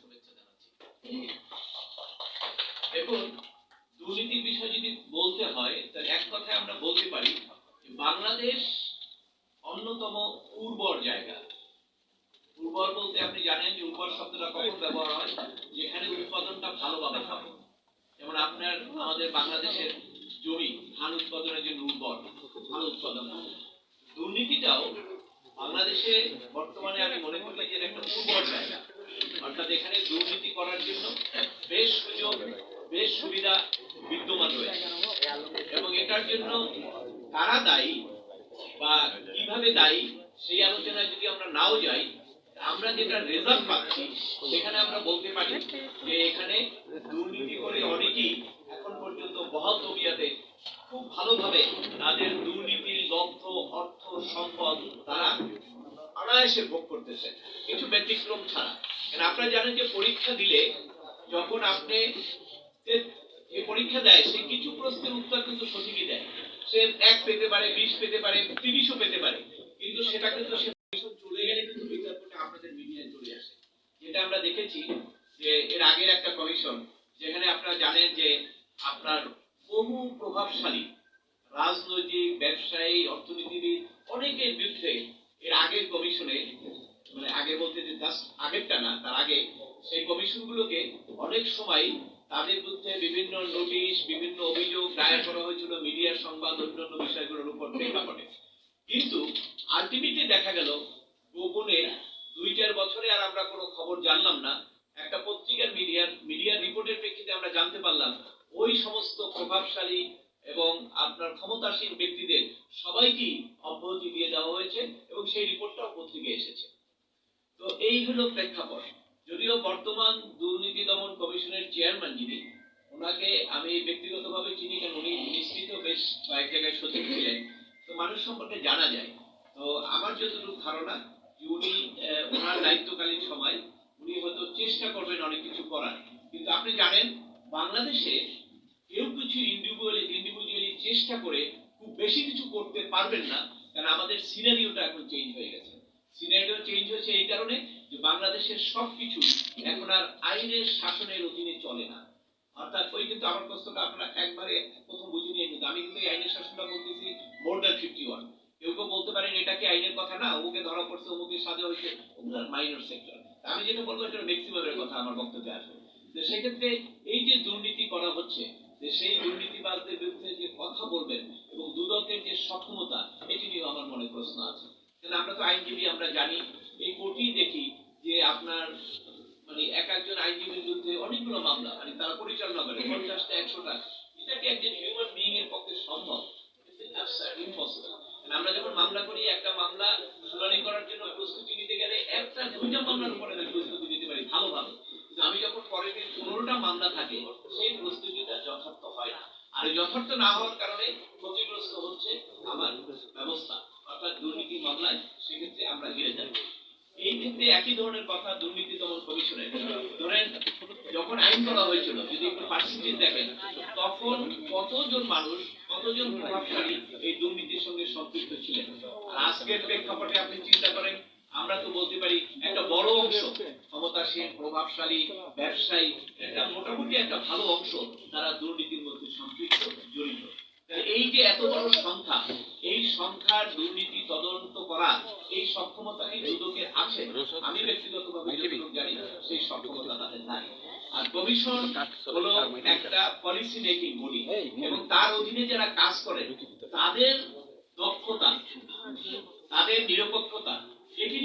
শুভেচ্ছা জানাচ্ছি। দেখুন, দুর্নীতির বিষয় যদি বলতে হয় তাহলে এক কথায় আমরা বলতে পারি বাংলাদেশ অন্যতম উর্বর জায়গা। উর্বর বলতে আপনি জানেন যে উর্বর শব্দটা কখন ব্যবহার হয়? যেখানে উৎপাদনটা ভালোভাবে হবে যেমন আপনার আমাদের বাংলাদেশের জমি, ধান উৎপাদনের জন্য উর্বর ভালো উৎপাদন। দুর্নীতিটাও বাংলাদেশে বর্তমানে আমি মনে করি যে একটা উর্বর জায়গা। অর্থাৎ এখানে দুর্নীতি করার জন্য বেশ সুযোগ, বেশ সুবিধা বিদ্যমান রয়েছে। এবং এটার জন্য কারা দায়ী বা কীভাবে দায়ী সেই আলোচনায় যদি আমরা নাও যাই, আমরা যেটা রেজাল্ট পাচ্ছি, সেখানে আমরা বলতে পারি যে এখানে দুর্নীতি করে অনেকেই এখন পর্যন্ত বহাল তবিয়াতে খুব ভালোভাবে তাদের দুর্নীতির লব্ধ অর্থ সম্পদ তারা অনায়াসে ভোগ করতেছে কিছু ব্যতিক্রম ছাড়া। কারণ আপনারা জানেন যে পরীক্ষা দিলে যখন আপনি যে- পরীক্ষা দেয়, সে কিছু প্রশ্নের উত্তর কিন্তু সঠিকই দেয়। সে এক পেতে পারে, বিশ পেতে পারে, তিরিশও পেতে পারে। কিন্তু সেটা কিন্তু সে চলে গেলে কিন্তু বিজ্ঞাপনটা আপনাদের মিডিয়ায় চলে আসে। যেটা আমরা দেখেছি যে এর আগের একটা কমিশন, যেখানে আপনারা জানেন যে আপনার বহু প্রভাবশালী রাজনৈতিক, ব্যবসায়ী, অর্থনীতিবিদ অনেকের বিরুদ্ধে এর আগের কমিশনে মানে আগে বলতে যে জাস্ট আগেরটা না, তার আগে সেই কমিশনগুলোকে অনেক সময় তাদের বিরুদ্ধে বিভিন্ন নোটিশ বিভিন্ন অভিযোগ দায়ের করা হয়েছিল মিডিয়ার সংবাদ, অন্যান্য বিষয়গুলোর উপর প্রেক্ষাপটে। কিন্তু আলটিমেটলি দেখা গেল, গোপনে দুই চার বছরে আর আমরা কোনো খবর জানলাম না। একটা পত্রিকার মিডিয়ার মিডিয়ার রিপোর্টের প্রেক্ষিতে আমরা জানতে পারলাম, ওই সমস্ত প্রভাবশালী এবং আপনার ক্ষমতাসীন ব্যক্তিদের সবাইকেই অব্যাহতি দিয়ে দেওয়া হয়েছে এবং সেই রিপোর্টটাও পত্রিকায় এসেছে। তো এই হলো প্রেক্ষাপট। যদিও বর্তমান দুর্নীতি দমন কমিশনের চেয়ারম্যান যিনি, ওনাকে আমি ব্যক্তিগতভাবে চিনি কারণ উনি নিশ্চিত বেশ কয়েক জায়গায় সচিব ছিলেন। তো মানুষ সম্পর্কে জানা যায়। তো আমার যতটুকু ধারণা উনি ওনার দায়িত্বকালীন সময় উনি হয়তো চেষ্টা করবেন অনেক কিছু করার। কিন্তু আপনি জানেন, বাংলাদেশে কেউ কিছু ইন্ডিভিজুয়ালি চেষ্টা করে খুব বেশি কিছু করতে পারবেন না, কারণ আমাদের সিনারিওটা এখন চেঞ্জ হয়ে গেছে। সিনারিও চেঞ্জ হয়েছে এই কারণে যে বাংলাদেশের সবকিছু এখন আর আইনের শাসনের অধীনে চলে না। অর্থাৎ ওই কিন্তু আমার প্রশ্নটা আপনারা একবারে প্রথম বুঝে নিয়ে কিন্তু আমি কিন্তু এই আইনের শাসনটা বলতেছি মোর দ্যান ফিফটি ওয়ান কেউ কেউ বলতে পারেন এটা কি আইনের কথা না, অমুকে ধরা পড়ছে অমুকে সাজা হয়েছে মাইনর সেক্টর আমি যেটা বলব এটা ম্যাক্সিমামের কথা আমার বক্তব্যে আসবে। সেক্ষেত্রে এই যে দুর্নীতি করা হচ্ছে যে সেই দুর্নীতিবাজদের বিরুদ্ধে যে কথা বলবেন এবং দুদকের যে সক্ষমতা, এটি নিয়েও আমার মনে প্রশ্ন আছে। কারণ আমরা তো আইনজীবী, আমরা জানি, এই কোর্টেই দেখি যে আপনার মানে এক একজন আইনজীবীর বিরুদ্ধে অনেকগুলো মামলা মানে তারা পরিচালনা করে, পঞ্চাশটা, একশোটা। এটা কি একজন হিউম্যান বিইং এর পক্ষে সম্ভব? আমরা যখন মামলা করি, একটা মামলা শুনানি করার জন্য প্রস্তুতি নিতে গেলে একটা, দুইটা মামলার উপরে আমি প্রস্তুতি নিতে পারি ভালোভাবে কিন্তু আমি যখন পরের পনেরোটা মামলা থাকে, সেই প্রস্তুতিটা যথার্থ হয় না। আর যথার্থ না হওয়ার কারণে ক্ষতিগ্রস্ত হচ্ছে আমার ব্যবস্থা, অর্থাৎ দুর্নীতি মামলায়, সেক্ষেত্রে আমরা হেরে যাই এই ক্ষেত্রে একই ধরনের কথা দুর্নীতি দমন কমিশনের ধরেন, যখন আইন করা হয়েছিল, যদি একটু পার্সেন্টেজ দেখেন, তখন কতজন মানুষ, কতজন প্রভাবশালী এই দুর্নীতির সঙ্গে সম্পৃক্ত ছিলেন? আর আজকের প্রেক্ষাপটে আপনি চিন্তা করেন আমরা তো বলতে পারি একটা বড় অংশ ক্ষমতাসীন প্রভাবশালী ব্যবসায়ী একটা মোটামুটি একটা ভালো অংশ তারা দুর্নীতির মধ্যে সম্পৃক্ত জড়িত। এই যে এত বড় সংখ্যা এই সংখ্যার দুর্নীতি তদন্ত করা এই সক্ষমতা কি দুদকের আছে? আমি ব্যক্তিগতভাবে যতটুকু জানি সেই সক্ষমতা তাদের নাই। আর কমিশন হলো একটা পলিসি মেকিং বডি এবং তার অধীনে যারা কাজ করে তাদের দক্ষতা তাদের নিরপেক্ষতা এটি